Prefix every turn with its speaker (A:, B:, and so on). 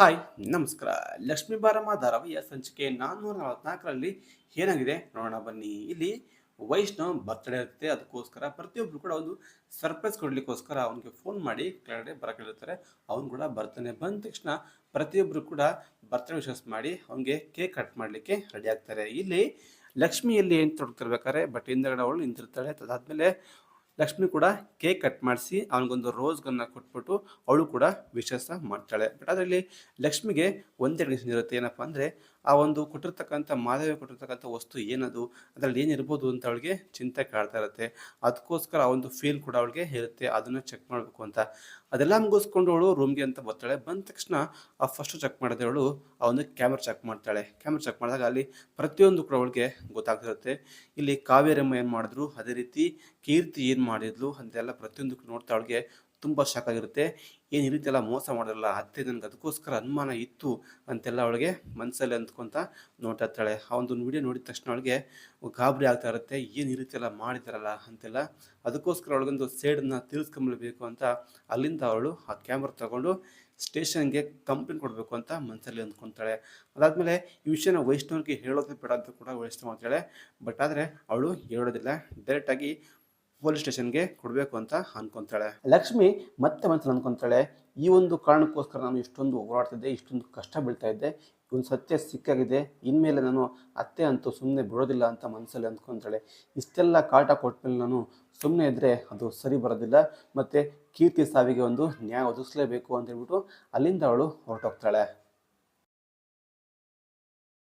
A: Hi, ನಮಸ್ಕಾರ. ಲಕ್ಷ್ಮೀ ಬಾರಮ್ಮ ಧಾರಾವಾಹಿಯ ಸಂಚಿಕೆ ನಾನ್ನೂರ ನಲವತ್ನಾಲ್ಕರಲ್ಲಿ ಏನಾಗಿದೆ ನೋಡೋಣ ಬನ್ನಿ. ಇಲ್ಲಿ ವೈಷ್ಣವ್ ಬರ್ತ್ಡೇ ಇರುತ್ತೆ. ಅದಕ್ಕೋಸ್ಕರ ಪ್ರತಿಯೊಬ್ಬರು ಕೂಡ ಒಂದು ಸರ್ಪ್ರೈಸ್ ಕೊಡಲಿಕ್ಕೋಸ್ಕರ ಅವನಿಗೆ ಫೋನ್ ಮಾಡಿ ಕೆಳಗಡೆ ಬರಕ್ಕೆ ಹೇಳ್ತಾರೆ ಅವನು ಕೂಡ ಬರ್ತಾನೆ. ಬಂದ ತಕ್ಷಣ ಪ್ರತಿಯೊಬ್ಬರು ಕೂಡ ಬರ್ತ್ಡೇ ವಿಶಸ್ ಮಾಡಿ ಅವನಿಗೆ ಕೇಕ್ ಕಟ್ ಮಾಡಲಿಕ್ಕೆ ರೆಡಿ ಆಗ್ತಾರೆ. ಇಲ್ಲಿ ಲಕ್ಷ್ಮಿಯಲ್ಲಿ ಏನು ತೊಡ್ತಿರ್ಬೇಕಾದ್ರೆ ಬಟ್ ಹಿಂದಗಡೆ ಅವಳು ನಿಂತಿರ್ತಾಳೆ. ಅದಾದ್ಮೇಲೆ ಲಕ್ಷ್ಮಿ ಕೂಡ ಕೇಕ್ ಕಟ್ ಮಾಡಿಸಿ ಅವನಿಗೊಂದು ರೋಸ್ಗನ್ನ ಕೊಟ್ಬಿಟ್ಟು ಅವಳು ಕೂಡ ವಿಶೇಷ ಮಾಡ್ತಾಳೆ. ಬಟ್ ಅದರಲ್ಲಿ ಲಕ್ಷ್ಮಿಗೆ ಒಂದೆರಡು ಇರುತ್ತೆ. ಏನಪ್ಪ ಅಂದರೆ ಆ ಒಂದು ಕೊಟ್ಟಿರ್ತಕ್ಕಂಥ ಮಾಧವಿ ಕೊಟ್ಟಿರ್ತಕ್ಕಂಥ ವಸ್ತು ಏನದು? ಅದರಲ್ಲಿ ಏನಿರ್ಬೋದು ಅಂತ ಅವಳಿಗೆ ಚಿಂತೆ ಕಾಡ್ತಾ ಇರುತ್ತೆ. ಅದಕ್ಕೋಸ್ಕರ ಆ ಒಂದು ಫೀಲ್ ಕೂಡ ಅವಳಿಗೆ ಇರುತ್ತೆ. ಅದನ್ನು ಚೆಕ್ ಮಾಡಬೇಕು ಅಂತ. ಅದೆಲ್ಲ ಮುಗಿಸ್ಕೊಂಡು ಅವಳು ರೂಮ್ಗೆ ಅಂತ ಬರ್ತಾಳೆ. ಬಂದ ತಕ್ಷಣ ಆ ಫಸ್ಟು ಚೆಕ್ ಮಾಡಿದೆ ಅವಳು ಆ ಒಂದು ಕ್ಯಾಮ್ರಾ ಚೆಕ್ ಮಾಡ್ತಾಳೆ. ಕ್ಯಾಮ್ರಾ ಚೆಕ್ ಮಾಡಿದಾಗ ಅಲ್ಲಿ ಪ್ರತಿಯೊಂದು ಕೂಡ ಅವಳಿಗೆ ಗೊತ್ತಾಗ್ತಿರುತ್ತೆ. ಇಲ್ಲಿ ಕಾವೇರಮ್ಮ ಏನು ಮಾಡಿದ್ರು? ಅದೇ ರೀತಿ ಕೀರ್ತಿ ಏನು ಮಾಡಿದ್ಲು? ಅಂತೆಲ್ಲ ಪ್ರತಿಯೊಂದಕ್ಕೂ ನೋಡ್ತಾ ಅವಳಿಗೆ ತುಂಬ ಶಾಕ್ ಆಗಿರುತ್ತೆ. ಏನು ಈ ರೀತಿಯೆಲ್ಲ ಮೋಸ ಮಾಡಿರಲ್ಲ ಅತ್ತೆ ನನಗೆ ಅದಕ್ಕೋಸ್ಕರ ಅನುಮಾನ ಇತ್ತು ಅಂತೆಲ್ಲ ಅವಳಿಗೆ ಮನಸ್ಸಲ್ಲಿ ಅಂದ್ಕೊಂತ ನೋಡ್ತಾ ಇರ್ತಾಳೆ. ಆ ಒಂದು ವಿಡಿಯೋ ನೋಡಿದ ತಕ್ಷಣ ಅವಳಿಗೆ ಗಾಬರಿ ಆಗ್ತಾ ಇರುತ್ತೆ, ಏನು ಈ ರೀತಿಯೆಲ್ಲ ಮಾಡಿದಾರಲ್ಲ ಅಂತೆಲ್ಲ ಅದಕ್ಕೋಸ್ಕರ ಅವಳಿಗೊಂದು ಸೇಡನ್ನ ತೀರಿಸ್ಕೊಂಬಲ್ಬೇಕು ಅಂತ ಅಲ್ಲಿಂದ ಅವಳು ಆ ಕ್ಯಾಮ್ರಾ ತಗೊಂಡು ಸ್ಟೇಷನ್ಗೆ ಕಂಪ್ಲೇಂಟ್ ಕೊಡಬೇಕು ಅಂತ ಮನಸ್ಸಲ್ಲಿ ಅಂದ್ಕೊತಾಳೆ. ಅದಾದಮೇಲೆ ಈ ವಿಷಯನ ವೈಷ್ಣವ್ರಿಗೆ ಹೇಳೋದು ಬೇಡ ಅಂತ ಕೂಡ ವೈಷ್ಣವ್ ಮಾಡ್ತಾಳೆ ಬಟ್ ಆದರೆ ಅವಳು ಹೇಳೋದಿಲ್ಲ. ಡೈರೆಕ್ಟಾಗಿ ಪೊಲೀಸ್ ಸ್ಟೇಷನ್ಗೆ ಕೊಡಬೇಕು ಅಂತ ಅನ್ಕೊಂತಾಳೆ. ಲಕ್ಷ್ಮಿ ಮತ್ತೆ ಮನಸ್ಸಲ್ಲಿ ಅನ್ಕೊಂತಾಳೆ, ಈ ಒಂದು ಕಾರಣಕ್ಕೋಸ್ಕರ ನಾನು ಇಷ್ಟೊಂದು ಹೋರಾಡ್ತಿದ್ದೆ, ಇಷ್ಟೊಂದು ಕಷ್ಟ ಬೀಳ್ತಾ ಇದ್ದೆ ಒಂದು ಸತ್ಯ ಸಿಕ್ಕಾಗಿದೆ, ಇನ್ಮೇಲೆ ನಾನು ಅತ್ತೆ ಅಂತೂ ಸುಮ್ಮನೆ ಬಿಡೋದಿಲ್ಲ ಅಂತ ಮನಸ್ಸಲ್ಲಿ ಅಂದ್ಕೊಂತಾಳೆ ಇಷ್ಟೆಲ್ಲ ಕಾಟ ಕೊಟ್ಟಮೇಲೆ ನಾನು ಸುಮ್ಮನೆ ಇದ್ದರೆ ಅದು ಸರಿ ಬರೋದಿಲ್ಲ, ಮತ್ತು ಕೀರ್ತಿ ಸಾವಿಗೆ ಒಂದು ನ್ಯಾಯ ಒದಗಿಸ್ಲೇಬೇಕು ಅಂತ ಹೇಳ್ಬಿಟ್ಟು ಅಲ್ಲಿಂದ ಅವಳು ಹೊರಟೋಗ್ತಾಳೆ.